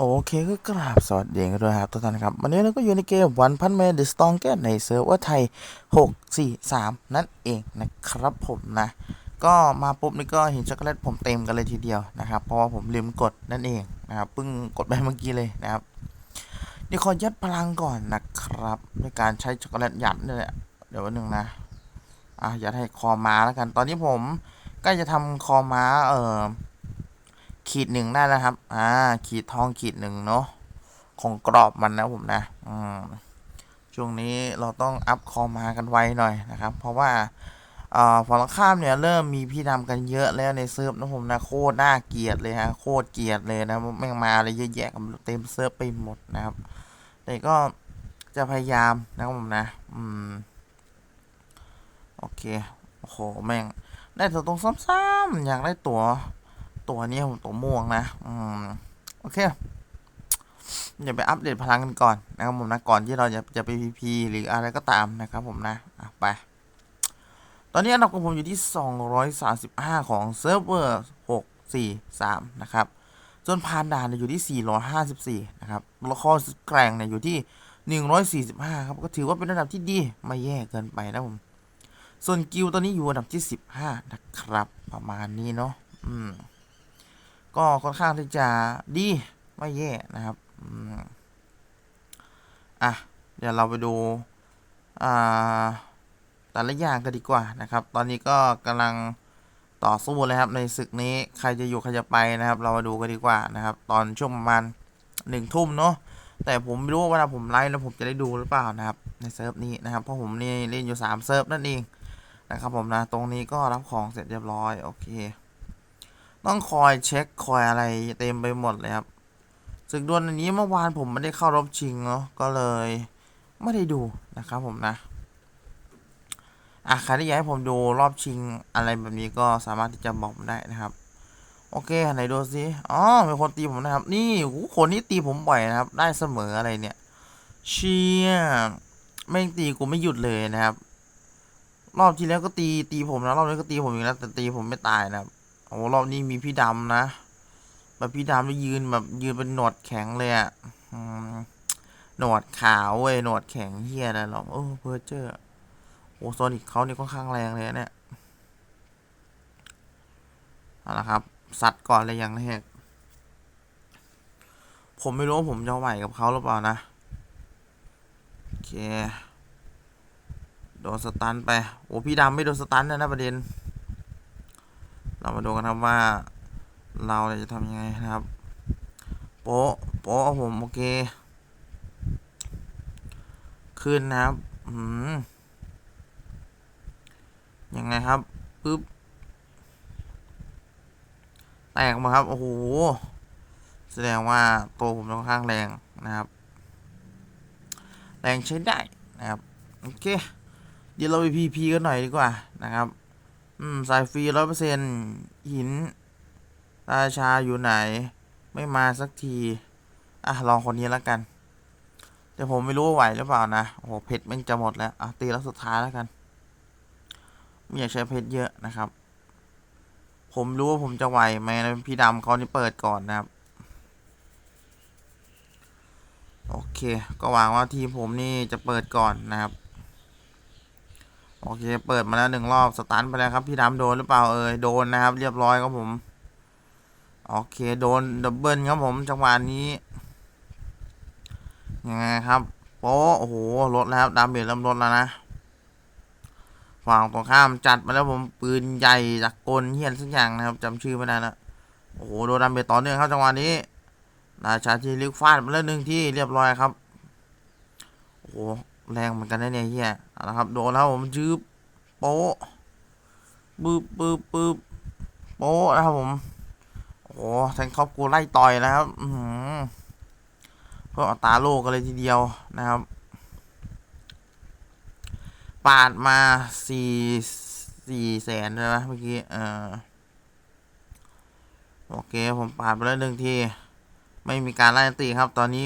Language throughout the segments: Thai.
โอเคก็กราบสวัสดีกันด้วยครับทุกท่านครับ วันนี้เราก็อยู่ในเกมวันพันเมดสตองแกในเซิร์ฟเวอร์ไทย 6 4 3 นั่นเองนะครับผมนะ ก็มาปุ๊บนี่ก็เห็นช็อกโกแลตผมเต็มกันเลยทีเดียวนะครับ เพราะว่าผมลืมกดนั่นเองนะครับเพิ่งกดไปเมื่อกี้เลยนะครับเดี๋ยวขอยัดพลังก่อนนะครับด้วยการใช้ช็อกโกแลตยัดนี่แหละเดี๋ยววันหนึ่งนะอะยัดให้คอม้าแล้วกัน ตอนนี้ผมใกล้จะทำคอม้าเอ่อ ขีดหนึ่งได้แล้วครับ อ่า ขีดทองขีดหนึ่งเนาะ ของกรอบมันนะผมนะ อืม ช่วงนี้เราต้องอัพคอมากันไวหน่อยนะครับ เพราะว่าฝั่งข้ามเนี่ยเริ่มมีพี่ดำกันเยอะแล้วในเซิร์ฟนะผมนะโคตรน่าเกลียดเลยฮะโคตรเกลียดเลยนะแม่งมาอะไรเยอะแยะกันเต็มเซิร์ฟไปหมดนะครับ แต่ก็จะพยายามนะผมนะ อืม โอเคโอ้โหแม่ง ได้ตัวตรงซ้ำๆอยากได้ตัว ตัวนี้ผมตัวม่วงนะ อืม โอเคอย่าไปอัปเดตพลังกันก่อนนะครับผมนะก่อนที่เราจะจะไปพีพีหรืออะไรก็ตามนะครับผมนะอะไป ตอนนี้อันดับของผมอยู่ที่ 235 ของเซิร์ฟเวอร์643 นะครับจนผ่านด่านเนี่ยอยู่ที่ 454 นะครับล้วข้อแกร่งเนี่ยอยู่ที่ 145 ครับ ก็ถือว่าเป็นระดับที่ดีไม่แย่เกินไปนะผม ส่วนกิลตอนนี้อยู่อันดับที่ 15 นะครับ ประมาณนี้เนาะ อืม ก็ค่อนข้างที่จะดีไม่แย่นะครับอะเดี๋ยวเราไปดูอ่าแต่ละอย่างกันดีกว่านะครับ ตอนนี้ก็กำลังต่อสู้เลยครับในศึกนี้ใครจะอยู่ใครจะไปนะครับ เรามาดูกันดีกว่านะครับ ตอนช่วงประมาณหนึ่งทุ่มเนาะแต่ผมไม่รู้ว่าเวลาผมไลฟ์แล้วผมจะได้ดูหรือเปล่านะครับในเซิร์ฟนี้นะครับเพราะผมนี่เล่นอยู่สามเซิร์ฟนั่นเองนะครับผมนะตรงนี้ก็รับของเสร็จเรียบร้อยโอเค ต้องคอยเช็คคอยอะไรเต็มไปหมดเลยครับศึกดวลอันนี้เมื่อวานผมไม่ได้เข้ารอบชิงเนาะก็เลย ไม่ได้ดูนะครับผมนะอะใครที่อยากให้ผมดูรอบชิงอะไรแบบนี้ก็สามารถที่จะบอกผมได้นะครับ โอเคไหนดูสิอ๋อมีคนตีผมนะครับ นี่คนนี้ตีผมบ่อยนะครับ ได้เสมออะไรเนี่ยเชียแม่งตีกูไม่หยุดเลยนะครับ รอบที่แล้วก็ตีตีผมนะรอบนี้ก็ตีผมอีกแล้วแต่ตีผมไม่ตายนะครับ โอ้รอบนี้มีพี่ดำนะ แบบพี่ดำแล้วยืนแบบยืนเป็นหนวดแข็งเลยอะอืมหนวดขาวเว้ยหนวดแข็งเฮียอะรหรอกโอ้เพอร์เจอร์โอ้โซนิกเขานี่ค่อนข้างแรงเลยนะเนี่ยเอาละครับซัดก่อนเลยอย่างแรกผมไม่รู้ว่าผมจะไหวกับเขาหรือเปล่านะโอเคโดนสตันไป โอ้พี่ดำไม่โดนสตันนะนะประเด็น เรามาดูกันครับว่าเราจะทำยังไงนะครับ โป๊ะโป๊ะผมโอเค ขึ้นนะครับอืมยังไงครับปึ๊บแตกมาครับ โอ้โห แสดงว่าตัวผมค่อนข้างแรงนะครับ แรงใช้ได้นะครับ โอเค เดี๋ยวเราไปพีพีกันหน่อยดีกว่านะครับ อืม สายฟรีร้อยเปอร์เซ็นหิน ราชาอยู่ไหน ไม่มาสักที อะ ลองคนนี้แล้วกัน แต่ผมไม่รู้ว่าไหวหรือเปล่านะ โอ้โห เพชรม่งจะหมดแล้ว อะ ตีแล้วสุดท้ายแล้วกันไม่อยากใช้เพชรเยอะนะครับ ผมรู้ว่าผมจะไหวไหมนะพี่ดำเขานี่เปิดก่อนนะครับ โอเค ก็หวังว่าทีมผมนี่จะเปิดก่อนนะครับ โอเค เปิดมาแล้วหนึ่งรอบสตันไปแล้วครับ พี่ดำโดนหรือเปล่าเอ่ยโดนนะครับ เรียบร้อยครับผม โอเคโดนดับเบิลครับผมจังหวะนี้ยังไงครับโป๊โอ้โหลดแล้วดาเมจเริ่มลดแล้วนะฝั่งตรงข้ามจัดมาแล้วผมปืนใหญ่จากกลเฮียนสักอย่างนะครับจำชื่อไม่ได้ละโอ้โหโดนดาเมจต่อเนื่องครับจังหวะนี้ราชาทีลิกฟาดมาแล้วหนึ่งที่เรียบร้อยครับ โอ้ แรงเหมือนกันนะเนี่ยเฮียเอาละครับโดนแล้วผมจืบโป๊ะปึ๊บปึ๊บปึ๊บโป๊ะนะครับผมโอ้แทงท็อปกูไล่ต่อยนะครับอือหือก็อาตาโลกกันเลยทีเดียวนะครับ ปาดมาสี่สี่แสนใช่ไหมเมื่อกี้เออโอเค ผมปาดไปแล้วหนึ่งที ไม่มีการไล่ตีครับ ตอนนี้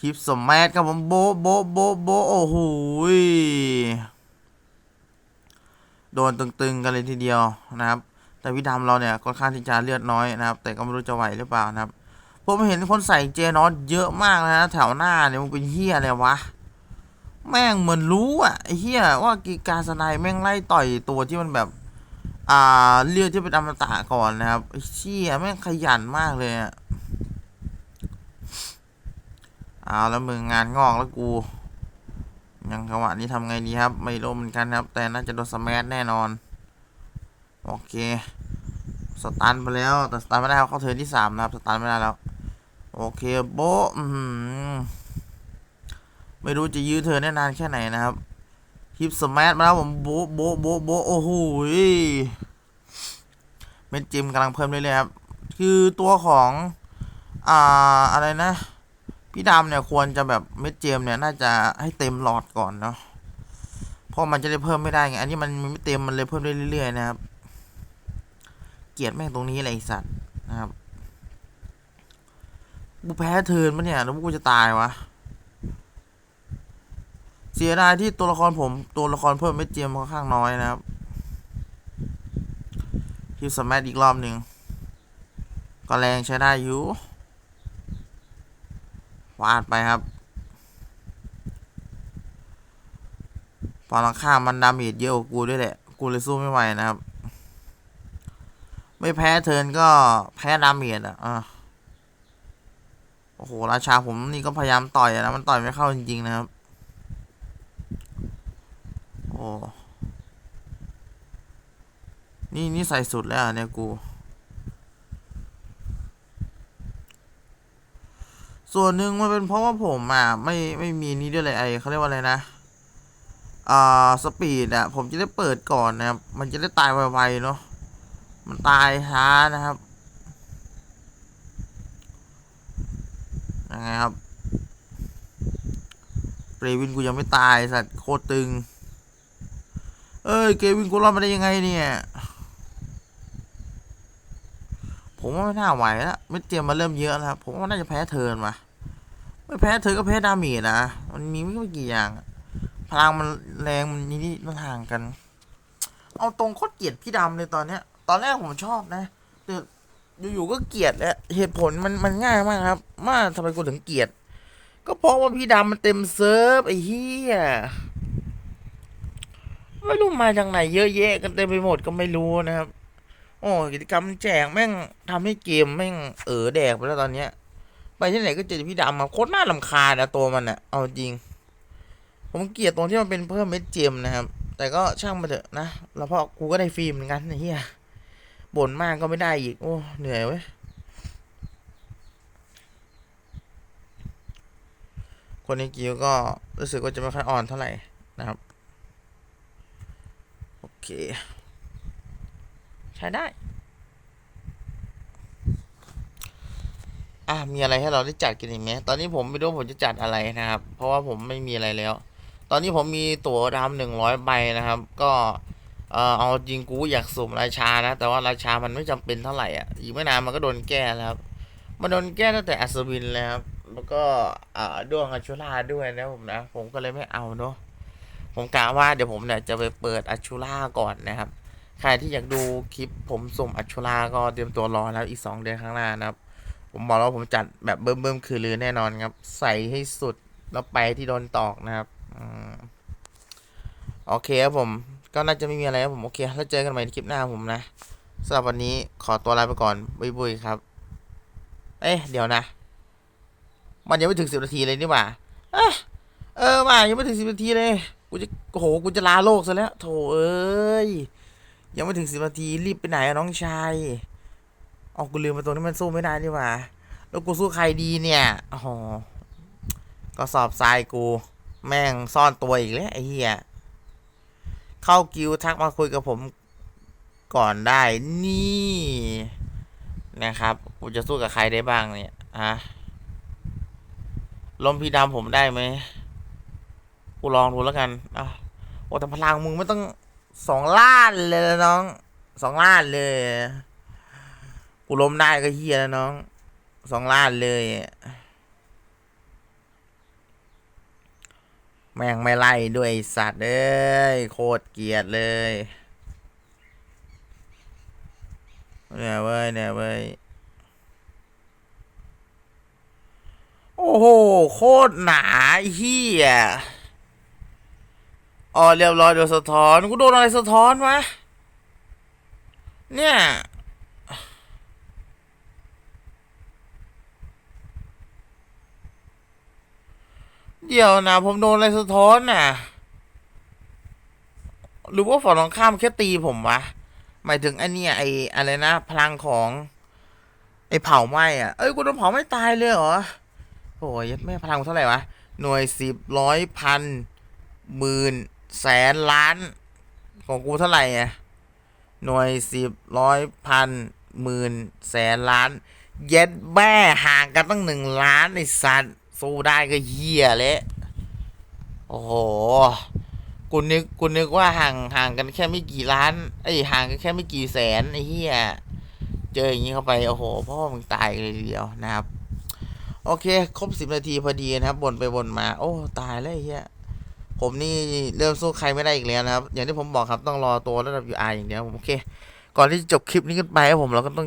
ฮิปสมแมทครับผมโบะโบะโบโบะโอ้โหโดนตึงๆกันเลยทีเดียวนะครับ แต่พี่ดำเราเนี่ยค่อนข้างที่จะเลือดน้อยนะครับ แต่ก็ไม่รู้จะไหวหรือเปล่านะครับ ผมเห็นคนใส่เจนอตเยอะมากนะแถวหน้าเนี่ยมึงเป็นเฮียอะไรวะ แม่งเหมือนรู้อะไอเฮียว่ากีการสไนแม่งไล่ต่อยตัวที่มันแบบ อ่าเลือดที่เป็นอมตะก่อนนะครับเชี่ยแม่งขยันมากเลยอะ เอาแล้วมึงงานงอกแล้วกู ยังจังหวะนี้ทำไงดีครับ ไม่รู้เหมือนกันครับ แต่น่าจะโดนสมัแน่นอน โอเค สตันไปแล้วแต่สตันไม่ได้ครับเข้าเทิร์นที่สามนะครับ สตันไม่ได้แล้ว โอเคโบ้ไม่รู้จะยื้อเธอได้นานแค่ไหนนะครับฮิปสมัมาแล้วผมโบะโบะโบะโบโอ้โหเม็ดจิมกำลังเพิ่มเรื่อยๆครับ คือตัวของ อ่า อะไรนะ พี่ดำเนี่ยควรจะแบบเม็ดเจมเนี่ยน่าจะให้เต็มหลอดก่อนเนาะเพราะมันจะได้เพิ่มไม่ได้ไง อันนี้มันไม่เต็มมันเลยเพิ่มได้เรื่อยๆนะครับ เกียดแม่งตรงนี้แหละไอสัตว์นะครับกูแพ้เทิร์นปะเนี่ยแล้วกูจะตายวะ เสียดายที่ตัวละครผมตัวละครเพิ่มเม็ดเจมค่อนข้างน้อยนะครับฮิวสมัอีกรอบหนึ่งก็แรงใช้ได้อยู่ วาดไปครับฝั่งตรงข้ามมันดาเมจเยอะกว่ากูด้วยแหละ กูเลยสู้ไม่ไหวนะครับ ไม่แพ้เทินก็แพ้ดาเมจอะอะโอ้โห ราชาผมนี่ก็พยายามต่อยนะ มันต่อยไม่เข้าจริงๆนะครับ โอ้ นี่นี่ใส่สุดแล้วเนี่ยกู ส่วนหนึ่งมันเป็นเพราะว่าผมอะไม่ไม่มีนี้ด้วยเลยไอเขาเรียกว่าอะไรนะอ่าสปีดอะผมจะได้เปิดก่อนนะครับ มันจะได้ตายไวๆเนาะมันตายช้านะครับยังไงครับเกรวินกูยังไม่ตายสัตว์โคตรตึง เอ้ยเกรวินกูรอดมาได้ยังไงเนี่ยผมว่าไม่น่าไหวแล้วไม่เตรียมมาเริ่มเยอะแล้วครับ ผมว่าน่าจะแพ้เทินว่ะ ไม่แพ้เธอก็แพ้ดาเมจนะ มันมีไม่กี่อย่าง พลังมันแรงมันนี่นี่มันห่างกัน เอาตรงโคตรเกลียดพี่ดำเลยตอนเนี้ย ตอนแรกผมชอบนะแต่อยู่ๆก็เกลียดแหล้วเหตุผลมันมันง่ายมากครับ ว่าทำไมกูถึงเกลียด ก็เพราะว่าพี่ดำมันเต็มเซิร์ฟไอ้เหี้ยไม่รู้มาจากไหนเยอะแยะกันเต็มไปหมดก็ไม่รู้นะครับ โอ้กิจกรรมแจกแม่งทำให้เกมแม่งเออแดกไปแล้วตอนเนี้ย ที่ไหนก็เจอพี่ดำมาโคตรน่าลำคาญนะตัวมันอะเอาจริง ผมเกลียดตรงที่มันเป็นเพิ่มเม็ดเจมนะครับ แต่ก็ช่างมาเถอะนะแล้วพราะกูก็ได้ฟรีเหมือนกันไอ้เฮียบ่นมากก็ไม่ได้อีก โอ้เหนื่อยเว้ยคนในกิวก็รู้สึกว่าจะไม่ค่อยอ่อนเท่าไหร่นะครับ โอเค ใช้ได้ อะมีอะไรให้เราได้จัดกันอีกไหมตอนนี้ผมไม่รู้ผมจะจัดอะไรนะครับ เพราะว่าผมไม่มีอะไรแล้ว ตอนนี้ผมมีตั๋วดำหนึ่งร้อยใบนะครับ ก็เออเอาจริงกูอยากสุ่มราชานะ แต่ว่าราชามันไม่จำเป็นเท่าไหร่อะอีกไม่นานมันก็โดนแก้แล้วครับมันโดนแก้ตั้งแต่อัศวินแล้วครับแล้วก็อ่าด้วงอัชชุราด้วยนะผมนะ ผมก็เลยไม่เอาเนาะผมกะว่าเดี๋ยวผมเนี่ยจะไปเปิดอัชชุราก่อนนะครับ ใครที่อยากดูคลิปผมสุ่มอัชชุราก็เตรียมตัวรอแล้วอีกสองเดือนข้างหน้านะครับ ผมบอกแล้ววาผมจัดแบบเบิ่มเบิ่มๆคือลือแน่นอนครับ ใส่ให้สุดแล้วไปที่โดนตอกนะครับอโอเคครับผม ก็น่าจะไม่มีอะไรครับผมโอเคแล้วเจอกันใหม่ในคลิปหน้าผมนะสำหรับวันนี้ขอตัวลาไปก่อนบุยบุยครับ เอ๊ะเดี๋ยวนะ มันยังไม่ถึงสิบนาทีเลยนี่หว่าเออมายังไม่ถึงสิบนาทีเลยกูจะโอ้โหกูจะลาโลกซะแล้วโถเอ้ยยังไม่ถึงสิบนาทีรีบไปไหนอะน้องชาย อ๋อกูลืมไปตรงนี้มันสู้ไม่ได้นี่ว่า แล้วกูสู้ใครดีเนี่ยอ๋อก็สอบทรายกู แม่งซ่อนตัวอีกแล้วไอ้เหี้ย เข้ากิวทักมาคุยกับผมก่อนได้นี่นะครับ กูจะสู้กับใครได้บ้างเนี่ยฮะลมพีดำผมได้ไหมกูลองดูแล้วกันอะโอ้แต่พลังมึงไม่ต้องสองล้านเลยนะน้องสองล้านเลย กูล้มได้ก็เฮียแล้วน้อง สองล้านเลย แม่งไม่ไล่ด้วยสัตว์เอ้ย โคตรเกลียดเลยเนี่ยเว้ยเนี่ยเว้ยโหโคตรหนาเฮียอ๋อเรียบร้อยโดนสะท้อน กูโดนอะไรสะท้อนวะเนี่ย เดี๋ยวนะ ผมโดนอะไรสะท้อนน่ะ หรือว่าฝั่งตรงข้ามแค่ตีผมวะ หมายถึงไอันเนี้ยไออะไรนะ พลังของ ไอเผาไหม้อะเอ้ยกูโดนเผาไม้ตายเลยเหรอโอ้ยแม่พลังเท่าไหร่วะ หน่วยสิบร้อยพันหมื่นแสนล้าน ของกูเท่าไหร่อะหน่วยสิบร้อยพันหมื่นแสนล้าน เย็ดแม่ห่างกันตั้งหนึ่งล้านไอ้สัตว์ สู้ได้ก็เหี้ยเละโอ้โหกูนึกกูนึกว่าห่างห่างกันแค่ไม่กี่ล้านไอ้ห่างกันแค่ไม่กี่แสนไอ้เหี้ยเจออย่างนี้เข้าไปโอ้โหพ่อมึงตายเลยเดียวนะครับ โอเค ครบสิบนาทีพอดีนะครับบ่นไปบ่นมา โอ้ตายแล้วเฮียผมนี่เริ่มสู้ใครไม่ได้อีกแล้วนะครับ อย่างที่ผมบอกครับต้องรอตัวระดับ UI อย่างเดียวผมโอเค ก่อนที่จะจบคลิปนี้กันไปครับผมเราก็ต้อง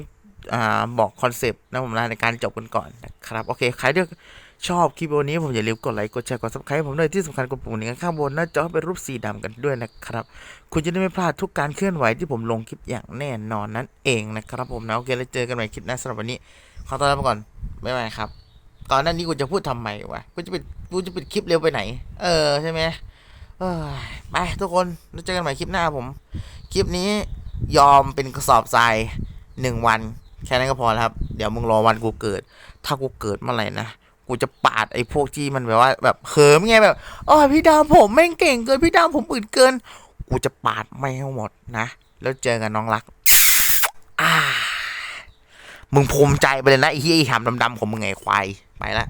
อ่าบอกคอนเซปต์นะผมนะในการจบกันก่อนนะครับ โอเค ใครที่ ชอบคลิปวันนี้ผมอย่าลืมกดไลค์กดแชร์กด subscribe ผมด้วยที่สำคัญกดปุ่มนี้ข้างบนหน้าจอเป็นรูปสีดำกันด้วยนะครับ คุณจะได้ไม่พลาดทุกการเคลื่อนไหวที่ผมลงคลิปอย่างแน่นอนนั่นเองนะครับผมนะโอเคแล้วเจอกันใหม่คลิปหน้าสำหรับวันนี้ขอตัวลาไปก่อนบ๊ายบายครับก่อนหน้านี้กูจะพูดทำไมวะกูจะปิดกูจะปิดคลิปเร็วไปไหน เออใช่ไหมเออไปทุกคนแล้วเจอกันใหม่คลิปหน้าผม คลิปนี้ยอมเป็นกระสอบทรายหนึ่งวัน แค่นั้นก็พอแล้วครับ เดี๋ยวมึงรอวันกูเกิด ถ้ากูเกิดเมื่อไหร่นะ กูจะปาดไอ้พวกที่มันแบบว่า แบบเขิมไงแบบอ๋อพี่ดาวผมแม่งเก่งเกินพี่ดาวผมอื่นเกิน กูจะปาดไม่ให้หมดนะ แล้วเจอกันน้องรักอ่ามึงภูมิใจไปเลยนะไอ้ไอ้หำดำๆของมึงไงควายไปละ